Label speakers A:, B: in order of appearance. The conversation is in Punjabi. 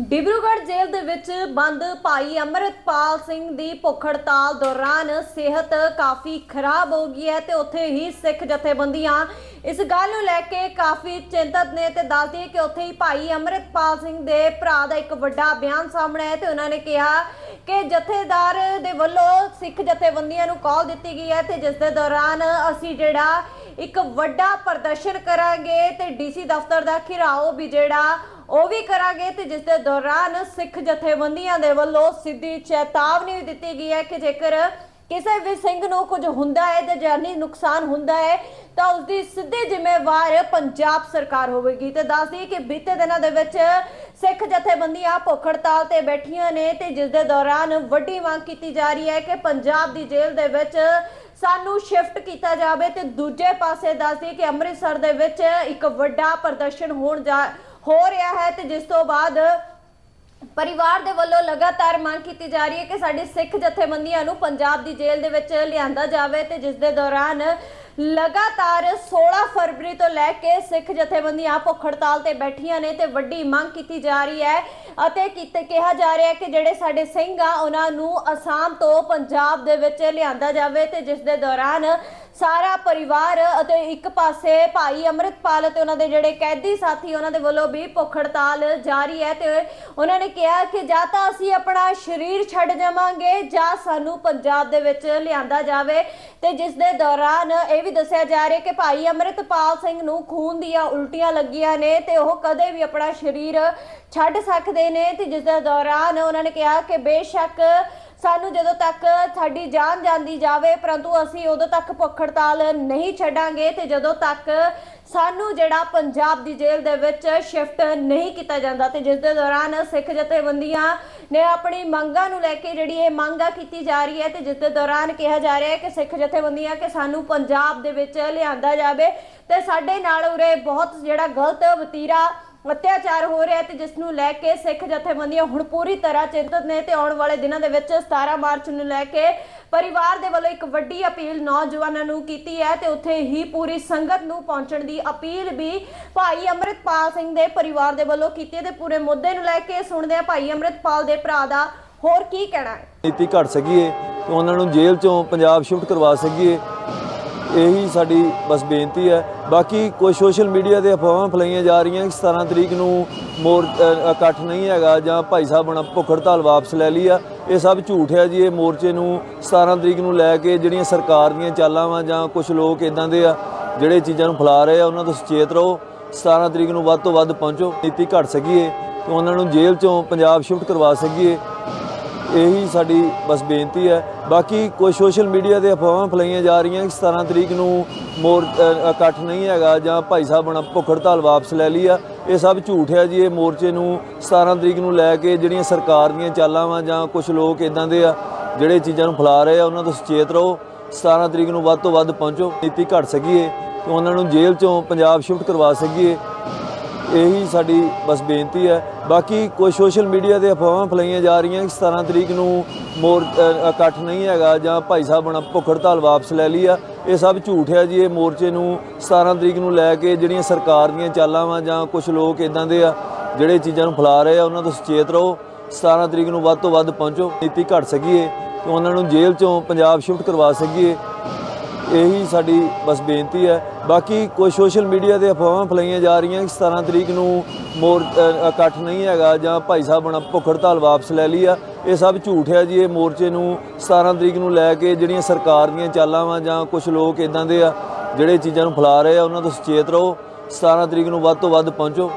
A: ਡਿਬਰੂਗੜ੍ਹ ਜੇਲ੍ਹ ਦੇ ਵਿੱਚ ਬੰਦ ਭਾਈ ਅਮਰਿਤਪਾਲ ਸਿੰਘ ਦੀ ਭੁੱਖ ਹੜਤਾਲ ਦੌਰਾਨ ਸਿਹਤ ਕਾਫੀ ਖਰਾਬ ਹੋ ਗਈ ਹੈ ਤੇ ਉੱਥੇ ਹੀ ਸਿੱਖ ਜਥੇਬੰਦੀਆਂ ਇਸ ਗੱਲ ਨੂੰ ਲੈ ਕੇ ਕਾਫੀ ਚਿੰਤਤ ਨੇ ਤੇ ਦੱਸਦੀ ਹੈ ਕਿ ਉੱਥੇ ਹੀ ਭਾਈ ਅਮਰਿਤਪਾਲ ਸਿੰਘ ਦੇ ਭਰਾ ਦਾ ਇੱਕ ਵੱਡਾ ਬਿਆਨ ਸਾਹਮਣੇ ਆਇਆ ਤੇ ਉਹਨਾਂ ਨੇ ਕਿਹਾ ਕਿ ਜਥੇਦਾਰ ਦੇ ਵੱਲੋਂ ਸਿੱਖ ਜਥੇਬੰਦੀਆਂ ਨੂੰ ਕਾਲ ਦਿੱਤੀ ਗਈ ਹੈ ਤੇ ਜਿਸ ਦੇ ਦੌਰਾਨ ਅਸੀਂ ਜਿਹੜਾ ਇੱਕ ਵੱਡਾ ਪ੍ਰਦਰਸ਼ਨ ਕਰਾਂਗੇ ਤੇ ਡੀਸੀ ਦਫ਼ਤਰ ਦਾ ਘਿਰਾਓ ਵੀ ਜਿਹੜਾ ਉਹ ਵੀ ਕਰਾਂਗੇ ਤੇ ਜਿਸ ਦੇ ਦੌਰਾਨ ਸਿੱਖ ਜਥੇਬੰਦੀਆਂ ਦੇ ਵੱਲੋਂ ਸਿੱਧੀ ਚੇਤਾਵਨੀ ਵੀ ਦਿੱਤੀ ਗਈ ਹੈ ਕਿ ਜੇਕਰ ਕਿਸੇ ਵੀ ਸਿੰਘ ਨੂੰ ਕੁਝ ਹੁੰਦਾ ਹੈ ਤੇ ਜਾਨੀ ਨੁਕਸਾਨ ਹੁੰਦਾ ਹੈ, ਤਾਂ ਉਸ ਦੀ ਸਿੱਧੀ ਜ਼ਿੰਮੇਵਾਰ ਪੰਜਾਬ ਸਰਕਾਰ ਹੋਵੇਗੀ। ਤੇ ਦੱਸਦੀ ਕਿ ਬੀਤੇ ਦਿਨਾਂ ਦੇ ਵਿੱਚ ਸਿੱਖ ਜਥੇਬੰਦੀਆਂ ਭੁੱਖ ਹੜਤਾਲ ਤੇ ਬੈਠੀਆਂ ਨੇ ਤੇ ਜਿਸ ਦੇ ਦੌਰਾਨ ਵੱਡੀ ਮੰਗ ਕੀਤੀ ਜਾ ਰਹੀ ਹੈ ਕਿ ਪੰਜਾਬ ਦੀ ਜੇਲ੍ਹ ਦੇ ਵਿੱਚ ਸਾਨੂੰ ਸ਼ਿਫਟ ਕੀਤਾ ਜਾਵੇ। ਤੇ ਦੂਜੇ ਪਾਸੇ ਦੱਸਦੀ ਕਿ ਅੰਮ੍ਰਿਤਸਰ ਦੇ ਵਿੱਚ ਇੱਕ ਵੱਡਾ ਪ੍ਰਦਰਸ਼ਨ ਹੋਣ ਜਾ ਹੋ ਰਿਹਾ ਹੈ ਤੇ ਜਿਸ ਤੋਂ ਬਾਅਦ ਪਰਿਵਾਰ ਦੇ ਵੱਲੋਂ ਲਗਾਤਾਰ ਮੰਗ ਕੀਤੀ ਜਾ ਰਹੀ ਹੈ ਕਿ ਸਾਡੀ ਸਿੱਖ ਜਥੇਬੰਦੀਆਂ ਨੂੰ ਪੰਜਾਬ ਦੀ ਜੇਲ੍ਹ ਦੇ ਵਿੱਚ ਲਿਆਂਦਾ ਜਾਵੇ ਤੇ ਜਿਸ ਦੇ ਦੌਰਾਨ ਲਗਾਤਾਰ 16 ਫਰਵਰੀ ਤੋਂ ਲੈ ਕੇ ਸਿੱਖ ਜਥੇਬੰਦੀਆਂ ਭੁੱਖ ਹੜਤਾਲ ਤੇ ਬੈਠੀਆਂ ਨੇ ਤੇ ਵੱਡੀ ਮੰਗ ਕੀਤੀ ਜਾ ਰਹੀ ਹੈ ਅਤੇ ਕਿਤੇ, ਕਿਹਾ ਜਾ ਰਿਹਾ ਹੈ ਕਿ ਜਿਹੜੇ ਸਾਡੇ ਸਿੰਘ ਆ, ਉਹਨਾਂ ਨੂੰ ਅਸਾਮ ਤੋਂ ਪੰਜਾਬ ਦੇ ਵਿੱਚ ਲਿਆਂਦਾ ਜਾਵੇ ਤੇ ਜਿਸ ਦੇ ਦੌਰਾਨ ਸਾਰਾ ਪਰਿਵਾਰ ਅਤੇ ਇੱਕ ਪਾਸੇ ਭਾਈ ਅਮਰਿਤਪਾਲ ਅਤੇ ਉਹਨਾਂ ਦੇ ਜਿਹੜੇ ਕੈਦੀ ਸਾਥੀ ਉਹਨਾਂ ਦੇ ਵੱਲੋਂ ਵੀ ਭੁੱਖ ਹੜਤਾਲ ਜਾਰੀ ਹੈ ਤੇ ਉਹਨਾਂ ਨੇ ਕਿਹਾ ਕਿ ਜਾਂ ਤਾਂ ਅਸੀਂ ਆਪਣਾ ਸਰੀਰ ਛੱਡ ਜਾਵਾਂਗੇ ਜਾਂ ਸਾਨੂੰ ਪੰਜਾਬ ਦੇ ਵਿੱਚ ਲਿਆਂਦਾ ਜਾਵੇ। ਤੇ ਜਿਸ ਦੇ ਦੌਰਾਨ ਇਹ ਵੀ ਦੱਸਿਆ ਜਾ ਰਿਹਾ ਕਿ ਭਾਈ ਅਮਰਿਤਪਾਲ ਸਿੰਘ ਨੂੰ ਖੂਨ ਦੀਆਂ ਉਲਟੀਆਂ ਲੱਗੀਆਂ ਨੇ ਤੇ ਉਹ ਕਦੇ ਵੀ ਆਪਣਾ ਸਰੀਰ ਛੱਡ ਸਕਦੇ ਨੇ ਤੇ ਜਿਸ ਦੇ ਦੌਰਾਨ ਉਹਨਾਂ ਨੇ ਕਿਹਾ ਕਿ ਬੇਸ਼ੱਕ ਸਾਨੂੰ ਜਦੋਂ ਤੱਕ ਸਾਡੀ ਜਾਨ ਜਾਂਦੀ ਜਾਵੇ, ਪਰੰਤੂ ਅਸੀਂ ਉਦੋਂ ਤੱਕ ਭੁੱਖ ਹੜਤਾਲ ਨਹੀਂ ਛੱਡਾਂਗੇ ਤੇ ਜਦੋਂ ਤੱਕ ਸਾਨੂੰ ਜਿਹੜਾ ਪੰਜਾਬ ਦੀ ਜੇਲ੍ਹ ਦੇ ਵਿੱਚ ਸ਼ਿਫਟ ਨਹੀਂ ਕੀਤਾ ਜਾਂਦਾ ਤੇ ਜਿਸ ਦੇ ਦੌਰਾਨ ਸਿੱਖ ਜਥੇਬੰਦੀਆਂ ਨੇ ਆਪਣੀ ਮੰਗਾਂ ਨੂੰ ਲੈ ਕੇ ਜਿਹੜੀ ਇਹ ਮੰਗਾਂ ਕੀਤੀ ਜਾ ਰਹੀ ਹੈ ਤੇ ਜਿਸ ਦੇ ਦੌਰਾਨ ਕਿਹਾ ਜਾ ਰਿਹਾ ਹੈ ਕਿ ਸਿੱਖ ਜਥੇਬੰਦੀਆਂ ਕਿ ਸਾਨੂੰ ਪੰਜਾਬ ਦੇ ਵਿੱਚ ਲਿਆਂਦਾ ਜਾਵੇ ਤੇ ਸਾਡੇ ਨਾਲ ਉਰੇ ਬਹੁਤ ਜਿਹੜਾ ਗਲਤ ਵਤੀਰਾ ਅਤਿਆਚਾਰ ਹੋ ਰਿਹਾ ਹੈ ਤੇ ਜਿਸ ਨੂੰ ਲੈ ਕੇ ਸਿੱਖ ਜਥੇਬੰਦੀਆਂ ਹੁਣ ਪੂਰੀ ਤਰ੍ਹਾਂ ਚਿੰਤਤ ਨੇ ਤੇ ਆਉਣ ਵਾਲੇ ਦਿਨਾਂ ਦੇ ਵਿੱਚ 17 ਮਾਰਚ ਨੂੰ ਲੈ ਕੇ ਪਰਿਵਾਰ ਦੇ ਵੱਲੋਂ ਇੱਕ ਵੱਡੀ ਅਪੀਲ ਨੌਜਵਾਨਾਂ ਨੂੰ ਕੀਤੀ ਹੈ ਤੇ ਉੱਥੇ ਹੀ ਪੂਰੀ ਸੰਗਤ ਨੂੰ ਪਹੁੰਚਣ ਦੀ ਅਪੀਲ ਵੀ ਭਾਈ ਅਮਰਿਤਪਾਲ ਸਿੰਘ ਦੇ ਪਰਿਵਾਰ ਦੇ ਵੱਲੋਂ ਕੀਤੀ ਹੈ ਤੇ ਪੂਰੇ ਮੁੱਦੇ ਨੂੰ ਲੈ ਕੇ ਸੁਣਦੇ ਆ ਭਾਈ ਅਮਰਿਤਪਾਲ ਦੇ ਭਰਾ ਦਾ। ਹੋਰ ਕੀ ਕਹਿਣਾ ਹੈ?
B: ਨੀਤੀ ਘਟ ਸਕੀਏ ਤੇ ਉਹਨਾਂ ਨੂੰ ਜੇਲ੍ਹ ਚੋਂ ਪੰਜਾਬ ਸ਼ਿਫਟ ਕਰਵਾ ਸਕੀਏ। ਇਹੀ ਸਾਡੀ ਬਸ ਬੇਨਤੀ ਹੈ। ਬਾਕੀ ਕੋਈ ਸੋਸ਼ਲ ਮੀਡੀਆ ਤੇ ਅਫਵਾਹਾਂ ਫਲਾਈਆਂ ਜਾ ਰਹੀਆਂ ਕਿ 17 ਤਰੀਕ ਨੂੰ ਮੋਰ ਇਕੱਠ ਨਹੀਂ ਹੈਗਾ ਜਾਂ ਭਾਈ ਸਾਹਿਬ ਬਣਾ ਭੁੱਖ ਹੜਤਾਲ ਵਾਪਸ ਲੈ ਲਈ ਆ। ਇਹ ਸਭ ਝੂਠ ਹੈ ਜੀ, ਇਹ ਮੋਰਚੇ ਨੂੰ 17 ਤਰੀਕ ਨੂੰ ਲੈ ਕੇ ਜਿਹੜੀਆਂ ਸਰਕਾਰ ਦੀਆਂ ਚਾਲਾਂ ਵਾ ਜਾਂ ਕੁਝ ਲੋਕ ਇਦਾਂ ਦੇ ਆ, ਜਿਹੜੇ ਚੀਜ਼ਾਂ ਨੂੰ ਫੈਲਾ ਰਹੇ ਆ, ਉਹਨਾਂ ਤੋਂ ਸੁਚੇਤ ਰਹੋ। 17 ਤਰੀਕ ਨੂੰ ਵੱਧ ਤੋਂ ਵੱਧ ਪਹੁੰਚੋ। ਨੀਤੀ ਘਟ ਸਕੀਏ ਤੇ ਉਹਨਾਂ ਨੂੰ ਜੇਲ੍ਹ ਚੋਂ ਪੰਜਾਬ ਸ਼ਿਫਟ ਕਰਵਾ ਸਕੀਏ। ਇਹੀ ਸਾਡੀ ਬਸ ਬੇਨਤੀ ਹੈ। ਬਾਕੀ ਕੋਈ ਸੋਸ਼ਲ ਮੀਡੀਆ ਤੇ ਅਫਵਾਹਾਂ ਫਲਾਈਆਂ ਜਾ ਰਹੀਆਂ ਕਿ 17 ਤਰੀਕ ਨੂੰ ਮੋਰ ਇਕੱਠ ਨਹੀਂ ਹੈਗਾ ਜਾਂ ਭਾਈ ਸਾਹਿਬ ਬਣਾ ਭੁੱਖ ਹੜਤਾਲ ਵਾਪਸ ਲੈ ਲਈ ਆ। ਇਹ ਸਭ ਝੂਠ ਹੈ ਜੀ, ਇਹ ਮੋਰਚੇ ਨੂੰ 17 ਤਰੀਕ ਨੂੰ ਲੈ ਕੇ ਜਿਹੜੀਆਂ ਸਰਕਾਰ ਦੀਆਂ ਚਾਲਾਂ ਵਾ ਜਾਂ ਕੁਝ ਲੋਕ ਇਦਾਂ ਦੇ ਆ, ਜਿਹੜੇ ਚੀਜ਼ਾਂ ਨੂੰ ਫੈਲਾ ਰਹੇ ਆ, ਉਹਨਾਂ ਤੋਂ ਸੁਚੇਤ ਰਹੋ। 17 ਤਰੀਕ ਨੂੰ ਵੱਧ ਤੋਂ ਵੱਧ ਪਹੁੰਚੋ। ਨੀਤੀ ਘਟ ਸਕੀਏ ਤੇ ਉਹਨਾਂ ਨੂੰ ਜੇਲ੍ਹ ਚੋਂ ਪੰਜਾਬ ਸ਼ਿਫਟ ਕਰਵਾ ਸਕੀਏ। ਇਹੀ ਸਾਡੀ ਬਸ ਬੇਨਤੀ ਹੈ। ਬਾਕੀ ਕੋਈ ਸੋਸ਼ਲ ਮੀਡੀਆ ਤੇ ਅਫਵਾਹਾਂ ਫਲਾਈਆਂ ਜਾ ਰਹੀਆਂ ਕਿ 17 ਤਰੀਕ ਨੂੰ ਮੋਰ ਇਕੱਠ ਨਹੀਂ ਹੈਗਾ ਜਾਂ ਭਾਈ ਸਾਹਿਬ ਬਣਾ ਭੁੱਖ ਹੜਤਾਲ ਵਾਪਸ ਲੈ ਲਈ ਆ। ਇਹ ਸਭ ਝੂਠ ਹੈ ਜੀ, ਇਹ ਮੋਰਚੇ ਨੂੰ 17 ਤਰੀਕ ਨੂੰ ਲੈ ਕੇ ਜਿਹੜੀਆਂ ਸਰਕਾਰ ਦੀਆਂ ਚਾਲਾਂ ਵਾ ਜਾਂ ਕੁਝ ਲੋਕ ਇਦਾਂ ਦੇ ਆ, ਜਿਹੜੇ ਚੀਜ਼ਾਂ ਨੂੰ ਫੈਲਾ ਰਹੇ ਆ, ਉਹਨਾਂ ਤੋਂ ਸੁਚੇਤ ਰਹੋ। 17 ਤਰੀਕ ਨੂੰ ਵੱਧ ਤੋਂ ਵੱਧ ਪਹੁੰਚੋ। ਨੀਤੀ ਘਟ ਸਕੀਏ ਤੇ ਉਹਨਾਂ ਨੂੰ ਜੇਲ੍ਹ ਚੋਂ ਪੰਜਾਬ ਸ਼ਿਫਟ ਕਰਵਾ ਸਕੀਏ। ਇਹੀ ਸਾਡੀ ਬਸ ਬੇਨਤੀ ਹੈ। ਬਾਕੀ ਕੋਈ ਸੋਸ਼ਲ ਮੀਡੀਆ ਤੇ ਅਫਵਾਹਾਂ ਫਲਾਈਆਂ ਜਾ ਰਹੀਆਂ ਕਿ 17 ਤਰੀਕ ਨੂੰ ਮੋਰ ਇਕੱਠ ਨਹੀਂ ਹੈਗਾ ਜਾਂ ਭਾਈ ਸਾਹਿਬ ਬਣਾ ਭੁੱਖ ਹੜਤਾਲ ਵਾਪਸ ਲੈ ਲਈ ਆ। ਇਹ ਸਭ ਝੂਠ ਹੈ ਜੀ, ਇਹ ਮੋਰਚੇ ਨੂੰ 17 ਤਰੀਕ ਨੂੰ ਲੈ ਕੇ ਜਿਹੜੀਆਂ ਸਰਕਾਰ ਦੀਆਂ ਚਾਲਾਂ ਵਾ ਜਾਂ ਕੁਝ ਲੋਕ ਇਦਾਂ ਦੇ ਆ, ਜਿਹੜੇ ਚੀਜ਼ਾਂ ਨੂੰ ਫੈਲਾ ਰਹੇ ਆ, ਉਹਨਾਂ ਤੋਂ ਸੁਚੇਤ ਰਹੋ। 17 ਤਰੀਕ ਨੂੰ ਵੱਧ ਤੋਂ ਵੱਧ ਪਹੁੰਚੋ।